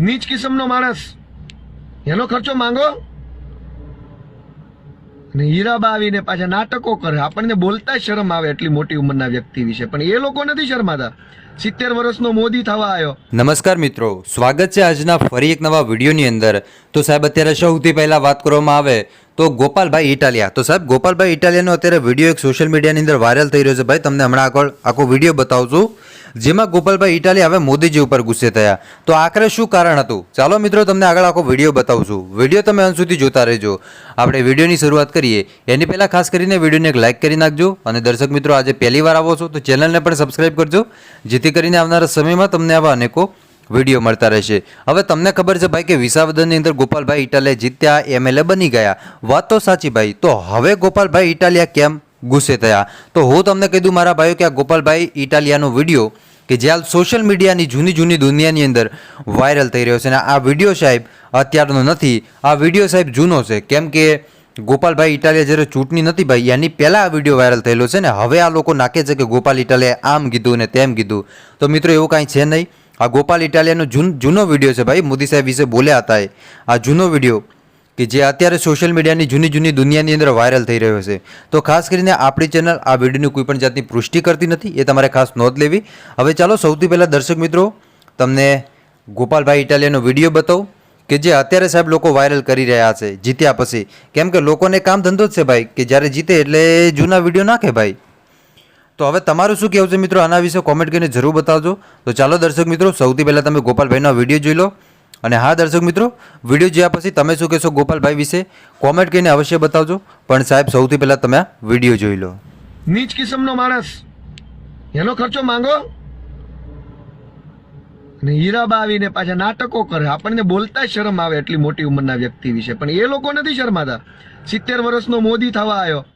નીચ કિસમનો માણસ. એનો ખર્ચો માંગો? અને હીરાબા આવીને પાછા નાટકો કરે. આપણને બોલતા શરમ આવે એટલી મોટી ઉંમરના વ્યક્તિ વિશે. પણ એ લોકો નથી શરમાતા. સિત્તેર વર્ષનો મોદી થવા આવ્યો. નમસ્કાર મિત્રો. સ્વાગત છે આજના ફરી એક નવા વિડીયોની અંદર. તો સાહેબ, અત્યારે સૌથી પહેલા વાત કરવામાં આવે તો ગોપાલભાઈ ઇટાલિયા. તો સાહેબ, ગોપાલભાઈ ઇટાલિયાનો અત્યારે વીડિયો એક સોશિયલ મીડિયાની અંદર વાયરલ થઈ રહ્યો છે. ભાઈ, તમને હમણાં આગળ આખો વીડિયો બતાવું છું. જેમાં ગોપાલભાઈ ઇટાલિયા હવે મોદીજી ઉપર ગુસ્સે થયા. તો આખરે શું કારણ હતું? ચાલો મિત્રો, તમને આગળ આખો વીડિયો બતાવું છું. વીડિયો તમે અંત સુધી જોતા રહેજો. આપણે વિડીયોની શરૂઆત કરીએ. એની પહેલાં ખાસ કરીને વિડીયોને એક લાઇક કરી નાખજો અને દર્શક મિત્રો આજે પહેલી વાર આવો છો તો ચેનલને પણ સબસ્ક્રાઇબ કરજો. જેથી કરીને આવનારા સમયમાં તમને આવા અનેકો વીડિયો મળતા રહેશે. હવે તમને ખબર છે ભાઈ કે વિસાવદનની અંદર ગોપાલભાઈ ઇટાલિયા જીત્યા, એમએલએ બની ગયા. વાત તો સાચી ભાઈ, તો હવે ગોપાલભાઈ ઇટાલિયા કેમ ગુસ્સે થયા? તો હું તમને કહી દઉં મારા ભાઈઓ કે આ ગોપાલભાઈ ઇટાલિયાનો વીડિયો કે જે હાલ સોશિયલ મીડિયાની જૂની જૂની દુનિયાની અંદર વાયરલ થઈ રહ્યો છે અને આ વીડિયો સાહેબ અત્યારનો નથી, આ વીડિયો સાહેબ જૂનો છે. કેમ કે ગોપાલભાઈ ઇટાલિયા જ્યારે ચૂંટણી નથી ભાઈ, એની પહેલાં આ વીડિયો વાયરલ થયેલો છે ને, હવે આ લોકો નાખે છે કે ગોપાલ ઇટાલિયાએ આમ કીધું ને તેમ કીધું. તો મિત્રો એવું કાંઈ છે નહીં. આ ગોપાલ ઇટાલિયાનો જૂન, જૂનો વીડિયો છે ભાઈ, મોદી સાહેબ વિશે બોલ્યા હતા એ. આ જૂનો વીડિયો કે જે અત્યારે સોશિયલ મીડિયાની જૂની જૂની દુનિયાની અંદર વાયરલ થઈ રહ્યો છે. તો ખાસ કરીને આપણી ચેનલ આ વિડીયોની કોઈ પણ જાતની પુષ્ટિ કરતી નથી, એ તમારે ખાસ નોંધ લેવી. હવે ચાલો સૌથી પહેલાં દર્શક મિત્રો, તમને ગોપાલભાઈ ઇટાલિયાનો વીડિયો બતાવું કે જે અત્યારે સાહેબ લોકો વાયરલ કરી રહ્યા છે, જીત્યા પછી. કેમ કે લોકોને કામ ધંધો જ છે ભાઈ, કે જ્યારે જીતે એટલે જૂના વીડિયો નાખે ભાઈ. તો હવે તમારું શું કહેવું છે મિત્રો? આના વિશે કોમેન્ટ કરીને જરૂર બતાવજો. તો ચાલો દર્શક મિત્રો, સૌથી પહેલાં તમે ગોપાલભાઈનો વીડિયો જોઈ લો. અને હા, દર્શક મિત્રો, વીડિયો જોયા પછી તમે શું કહેશો ગોપાલભાઈ વિશે? કોમેન્ટ કરીને અવશ્ય બતાવજો. પણ સાહેબ, સૌથી પહેલાં તમે આ વીડિયો જોઈ લો. નીચ કિસ્મનો માણસ. એનો ખર્ચો માંગો? અને હીરાબા આવીને પાછા નાટકો કરે. આપણને બોલતા શરમ આવે એટલી મોટી ઉંમરના વ્યક્તિ વિશે. પણ એ લોકો નથી શરમાતા. સિત્તેર વર્ષનો મોદી થવા આવ્યો.